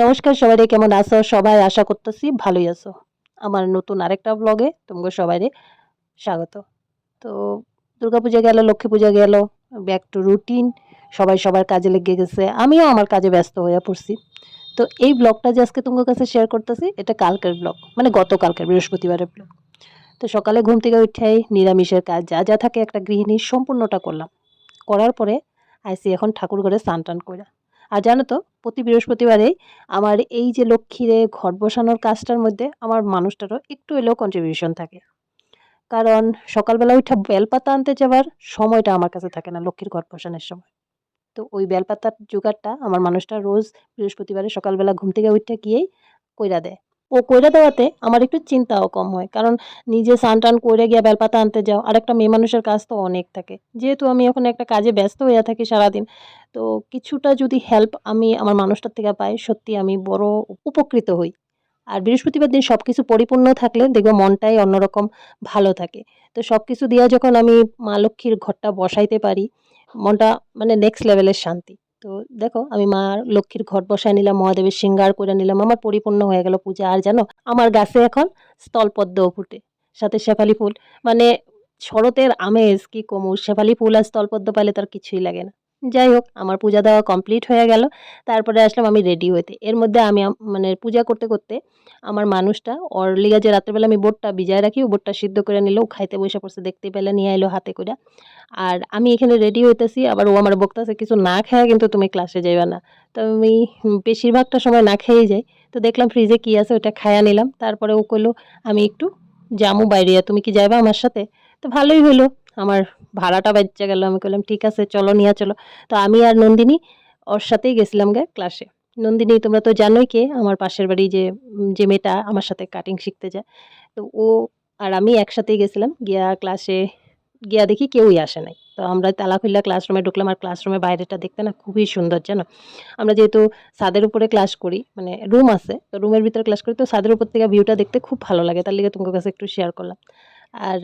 নমস্কার সবাই কেমন আছো? সবাই আশা করতেছি ভালোই আছো। আমার নতুন আরেকটা ব্লগে তোমাকে সবাই স্বাগত। তো দুর্গাপূজা গেল, লক্ষ্মী পূজা গেল ব্যাক টু রুটিন সবাই সবার কাজে লেগে গেছে, আমিও আমার কাজে ব্যস্ত হয়ে পড়ছি। তো এই ব্লগটা যে আজকে তোমার কাছে শেয়ার করতেছি, এটা কালকের ব্লগ মানে গতকালকের বৃহস্পতিবারের ব্লগ তো সকালে ঘুম থেকে উঠাই নিরামিষের কাজ, যা যা থাকে একটা গৃহিণী সম্পূর্ণটা করলাম। করার পরে আইসি এখন ঠাকুর ঘরে স্নান টান কইরা। আর জানো তো প্রতি বৃহস্পতিবারে আমার এই যে লক্ষ্মীরে ঘর বসানোর কাজটার মধ্যে আমার মানুষটারও একটু এলেও কন্ট্রিবিউশন থাকে। কারণ সকালবেলা উঠে বেলপাতা আনতে যাওয়ার সময়টা আমার কাছে থাকে না লক্ষ্মীর ঘর বসানোর সময়। তো ওই বেলপাতার জোগাড়টা আমার মানুষটা রোজ বৃহস্পতিবারে সকালবেলা ঘুম থেকে উঠে গিয়েই কইরা দেয়। ও কইরা দেওয়াতে আমার একটু চিন্তাও কম হয়। কারণ নিজে স্নান টান করে গিয়ে বেলপাতা আনতে যাও আর একটা মেয়ে মানুষের কাজ তো অনেক থাকে। যেহেতু আমি এখন একটা কাজে ব্যস্ত হয়ে থাকি সারাদিন, তো কিছুটা যদি হেল্প আমি আমার মানুষটার থেকে পাই, সত্যি আমি বড় উপকৃত হই। আর বৃহস্পতিবার দিন সব কিছু পরিপূর্ণ থাকলে দেখব মনটাই অন্যরকম ভালো থাকে। তো সব কিছু দিয়া যখন আমি মা লক্ষ্মীর ঘরটা বসাইতে পারি, মনটা মানে নেক্সট লেভেলের শান্তি। তো দেখো, আমি মা লক্ষ্মীর ঘর বসায় নিলাম, মহাদেবের শৃঙ্গার করে নিলাম, আমার পরিপূর্ণ হয়ে গেল পূজা। আর জানো, আমার গাছে এখন স্থলপদ্মও ফুটে, সাথে শেফালি ফুল। মানে শরতের আমেজ কি কমু, শেফালি ফুল আর স্থলপদ্ম পাইলে তার কিছুই লাগে না। যাই হোক, আমার পূজা দেওয়া কমপ্লিট হয়ে গেল। তারপরে আসলাম আমি রেডি হইতে। এর মধ্যে আমি মানে পূজা করতে করতে আমার মানুষটা, ওর লিগা যে রাত্রেবেলা আমি বোটটা ভিজায় রাখি, ও বোটটা সিদ্ধ করে নিলেও খাইতে বসে পড়ছে, দেখতে পেলে, নিয়ে এলো হাতে করে আর আমি এখানে রেডি হইতেছি, আবার ও আমার বক্তাছে, কিছু না খায় কিন্তু তুমি ক্লাসে যাইবা না। তো আমি বেশিরভাগটা সময় না খেয়েই যাই। তো দেখলাম ফ্রিজে কি আছে ওটা খায়া নিলাম। তারপরে ও কইলো, আমি একটু জামু বাইরে, তুমি কি যাইবা আমার সাথে? তো ভালোই হলো আমার ভাড়াটা বাচ্চা গেল। আমি বললাম ঠিক আছে, চলো, নিয়ে চলো। তো আমি আর নন্দিনী ওর সাথেই গেছিলাম গে ক্লাসে নন্দিনী, তোমরা তো জানোই কে, আমার পাশের বাড়ি যে যে মেয়েটা আমার সাথে কাটিং শিখতে যায়। তো ও আর আমি একসাথেই গেছিলাম, গিয়া ক্লাসে গিয়া দেখি কেউই আসে নাই। তো আমরা তালা খুললা ক্লাসরুমে ঢুকলাম, আর ক্লাসরুমের বাইরেটা দেখতে না খুবই সুন্দর, জানো? আমরা যেহেতু ছাদের উপরে ক্লাস করি মানে রুম আছে, তো রুমের ভিতরে ক্লাস করি, তো ছাদের উপর থেকে ভিউটা দেখতে খুব ভালো লাগে। তার লিগে তোমার কাছে একটু শেয়ার করলাম। আর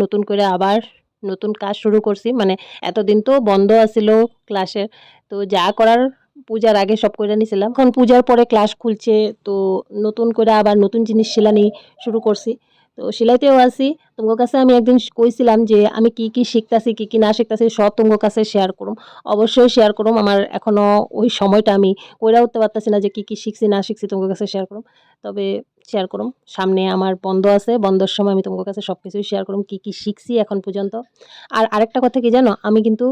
নতুন করে আবার নতুন কাজ শুরু করছি। মানে এতদিন তো বন্ধ আছিল ক্লাসের তো যা করার পূজার আগে সব করে নিছিলাম। এখন পূজার পরে ক্লাস খুলছে। তো নতুন করে আবার নতুন জিনিস শিলানি শুরু করছি। তো সেলাইতেও আছি। তোমার কাছে আমি একদিন কইছিলাম যে আমি কি কি শিখতাছি, কি কি না শিখতাছি, সব তোমার কাছে শেয়ার করুম। অবশ্যই শেয়ার করুম। আমার এখনও ওই সময়টা আমি কইরা উঠতে পারতাছি না যে কি কি শিখছি, না শিখছি, তোমার কাছে শেয়ার করুম। তবে শেয়ার করুম। সামনে আমার বন্ধ আছে। বন্ধের সময় আমি তোমার কাছে সব কিছুই শেয়ার করুম, কি কি শিখছি এখন পর্যন্ত। আর আরেকটা কথা কি জানো? আমি কিন্তু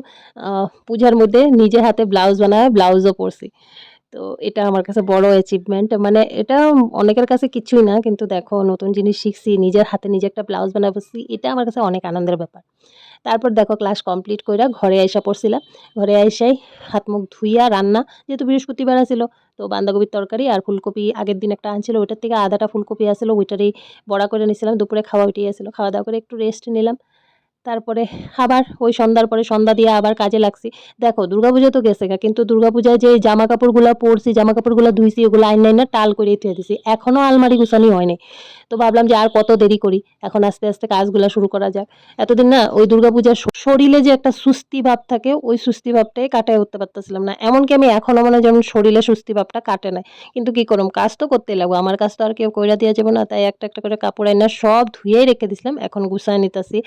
পূজার মধ্যে নিজে হাতে ব্লাউজ বানায় ব্লাউজও পরছি। তো এটা আমার কাছে বড় অ্যাচিভমেন্ট মানে এটা অনেকের কাছে কিছুই না, কিন্তু দেখো নতুন জিনিস শিখছি, নিজের হাতে নিজে একটা ব্লাউজ বানায় বসছি এটা আমার কাছে অনেক আনন্দের ব্যাপার। তারপর দেখো ক্লাস কমপ্লিট কইরা ঘরে আইসা পড়ছিলাম। ঘরে আইসাই হাত মুখ ধুইয়া রান্না, যেহেতু বৃহস্পতিবার আছিল, তো বাঁধাকপির তরকারি আর ফুলকপি আগের দিন একটা আনছিল, ওইটার থেকে আধাটা ফুলকপি আসছিল ওইটারই বড়া করে নিয়েছিলাম দুপুরে খাওয়া ওইটাই আসছিল খাওয়া দাওয়া করে একটু রেস্ট নিলাম। তারপরে আবার ওই সন্ধ্যার পরে সন্ধ্যা দিয়ে আবার কাজে লাগছি। দেখো, দুর্গাপূজা তো গেছে গা, কিন্তু দুর্গাপূজায় যে জামা কাপড়গুলো পরছি জামা কাপড়গুলো ধুইছি, ওগুলো আইন না টাল করে থুয়ে দিছি। এখনও আলমারি গুছানি হয়নি তো ভাবলাম যে আর কত দেরি করি? এখন আস্তে আস্তে কাজগুলো শুরু করা যাক। এতদিন না, ওই দুর্গাপূজার শরীরে যে একটা সুস্থি ভাব থাকে, ওই সুস্থি ভাবটাই কাটায় উঠতে পারতেছিলাম না। এমনকি আমি এখনও মানে যেমন শরীরে সুস্থি ভাবটা কাটে না কিন্তু কি করম, কাজ তো করতেই লাগবো। আমার কাজ তো আর কেউ কইরা দেওয়া যাবে না। তাই একটা একটা করে কাপড় আইনা সব ধুয়েই রেখে দিছিলাম। এখন গুছায় নিতেছি।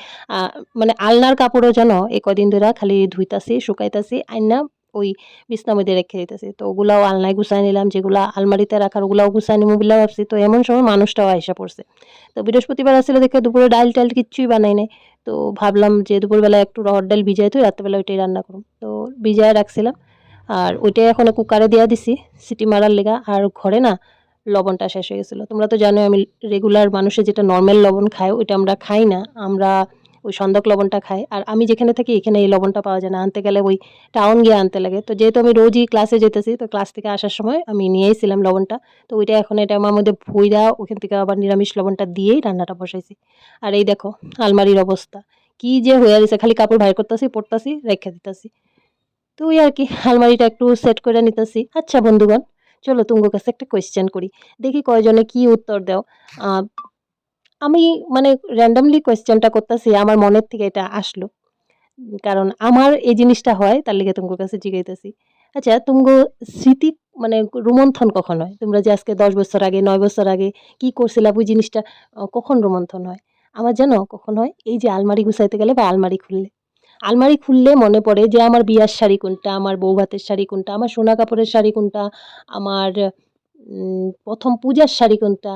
মানে আলনার কাপড়ও যেন এই কদিন ধরে খালি ধুইতাছি, শুকাইতাছি, আইনা ওই বিছনার মধ্যে রেখে দিতেছি। তো ওগুলাও আলনায় গুছাই নিলাম, যেগুলা আলমারিতে রাখার ওগুলাও গুছাই নিবো বলে ভাবছি। তো এমন সময় মানুষটাও আইসা পড়ছে। তো বৃহস্পতিবার আসলে দেখে দুপুরে ডাল টাল কিচ্ছুই বানাই নাই। তো ভাবলাম যে দুপুরবেলা একটু রহর ডাল ভিজাই তো রাত্রেবেলা ওইটাই রান্না করুম। তো ভিজায় রাখছিলাম। আর ওইটাই এখন কুকারে দিয়া দিছি, সিটি মারার লেগা। আর ঘরে না লবণটা শেষ হয়ে গেছিল। তোমরা তো জানো আমি রেগুলার মানুষের যেটা নর্মাল লবণ খায় ওইটা আমরা খাই না। আমরা ওই সন্দক লবণটা খাই আর আমি যেখানে থাকি, এখানে এই লবণটা পাওয়া যায় না। আনতে গেলে ওই টাউন গিয়ে আনতে লাগে। তো যেহেতু আমি রোজই ক্লাসে যেতেছি, তো ক্লাস থেকে আসার সময় আমি নিয়েছিলাম লবণটা। তো ওইটা এখন এটা আমার মধ্যে ভুইরা ওখান থেকে আবার নিরামিষ লবণটা দিয়েই রান্নাটা বসাইছি। আর এই দেখো, আলমারির অবস্থা। কি যে হয়ে গেছে, খালি কাপড় বাইর করতেছি পড়তাছি রেখে দিতেছি। তো ওই আর কি, আলমারিটা একটু সেট করে নিতেছি। আচ্ছা বন্ধুগণ, চলো তোমার কাছে একটা কোয়েশ্চেন করি। দেখি কয়জনে কি উত্তর দাও। আমি মানে র্যান্ডামলি কোয়েশ্চেনটা করতেছি, আমার মনের থেকে এটা আসলো। কারণ আমার এই জিনিসটা হয়, তার লিগে তোমার কাছে জিজ্ঞাইতেছি আচ্ছা তুমগো স্মৃতি মানে রোমন্থন কখন হয়? তোমরা যে আজকে দশ বছর আগে, নয় বছর আগে কি করছিলা, ওই জিনিসটা কখন রোমন্থন হয়? আমার জানো কখন হয়? এই যে আলমারি গুছাইতে গেলে বা আলমারি খুললে। আলমারি খুললে মনে পড়ে যে আমার বিয়ার শাড়ি কোনটা, আমার বউ ভাতের শাড়ি কোনটা, আমার সোনা কাপড়ের শাড়ি কোনটা, আমার প্রথম পূজার শাড়ি কোনটা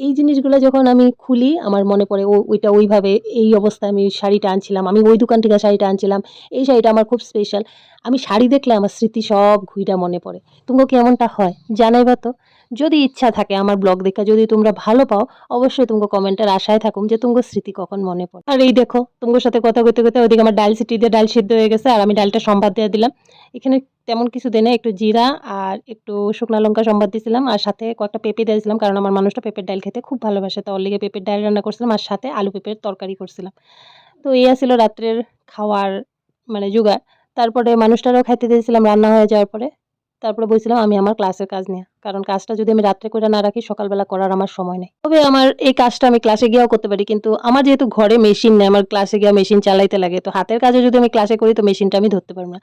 এই জিনিসগুলো যখন আমি খুলি, আমার মনে পড়ে, ও, ওইটা ওইভাবে, এই অবস্থায় আমি শাড়িটা আনছিলাম, আমি ওই দোকান থেকে শাড়িটা আনছিলাম, এই শাড়িটা আমার খুব স্পেশাল আমি শাড়ি দেখলে আমার স্মৃতি সব ঘুইটা মনে পড়ে। তুমগো কি এমনটা হয়? জানাইবা তো? যদি ইচ্ছা থাকে আমার ব্লগ দেখে, যদি তোমরা ভালো পাও, অবশ্যই তুমগো কমেন্টের আশায় থাকুম যে তুমগো স্মৃতি কখন মনে পড়ে। আর এই দেখো তুমগোর সাথে কথা কইতে কইতে ওইদিকে আমার ডাল সিটি দিয়ে ডাল সিদ্ধ হয়ে গেছে, আর আমি ডালটা সম্বাদ দিয়ে দিলাম। এখানে তেমন কিছু দিনে, একটু জিরা আর একটু শুকনা লঙ্কা সম্বাদ দিয়েছিলাম আর সাথে কয়েকটা পেঁপে দিয়েছিলাম কারণ আমার মানুষটা পেঁপের ডাল খেতে খুব ভালোবাসে। তো লেগে পেঁপের ডাল রান্না করছিলাম আর সাথে আলু পেঁপের তরকারি করছিলাম। তো এই ছিল রাত্রের খাওয়ার মানে জোগাড়। তারপরে মানুষটারও খাইতে দিয়েছিলাম রান্না হয়ে যাওয়ার পরে। তারপরে বলছিলাম, আমি আমার ক্লাসের কাজ নিয়ে। কারণ কাজটা যদি আমি রাত্রে করে না রাখি, সকালবেলা করার আমার সময় নেই। তবে আমার এই কাজটা আমি ক্লাসে গিয়েও করতে পারি, কিন্তু আমার যেহেতু ঘরে মেশিন নেই, আমার ক্লাসে গিয়ে মেশিন চালাইতে লাগে, তো হাতের কাজে যদি আমি ক্লাসে করি, তো মেশিনটা আমি ধরতে পারব না।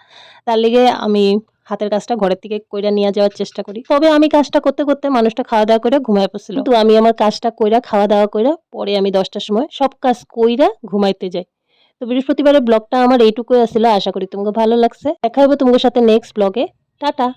তার লিগে আমি হাতের কাজটা ঘরের থেকে কইরা নিয়ে যাওয়ার চেষ্টা করি। তবে আমি কাজটা করতে করতে মানুষটা খাওয়া দাওয়া করে ঘুমায় পড়ছিল। তো আমি আমার কাজটা কইরা খাওয়া দাওয়া কইরা, পরে আমি দশটার সময় সব কাজ কইরা ঘুমাইতে যাই। তো বৃহস্পতিবারের ব্লগটা আমার এইটুকুই আসলে আশা করি তোমাকে ভালো লাগছে। দেখা হবে তোমাদের সাথে নেক্সট ব্লগে। টাটা!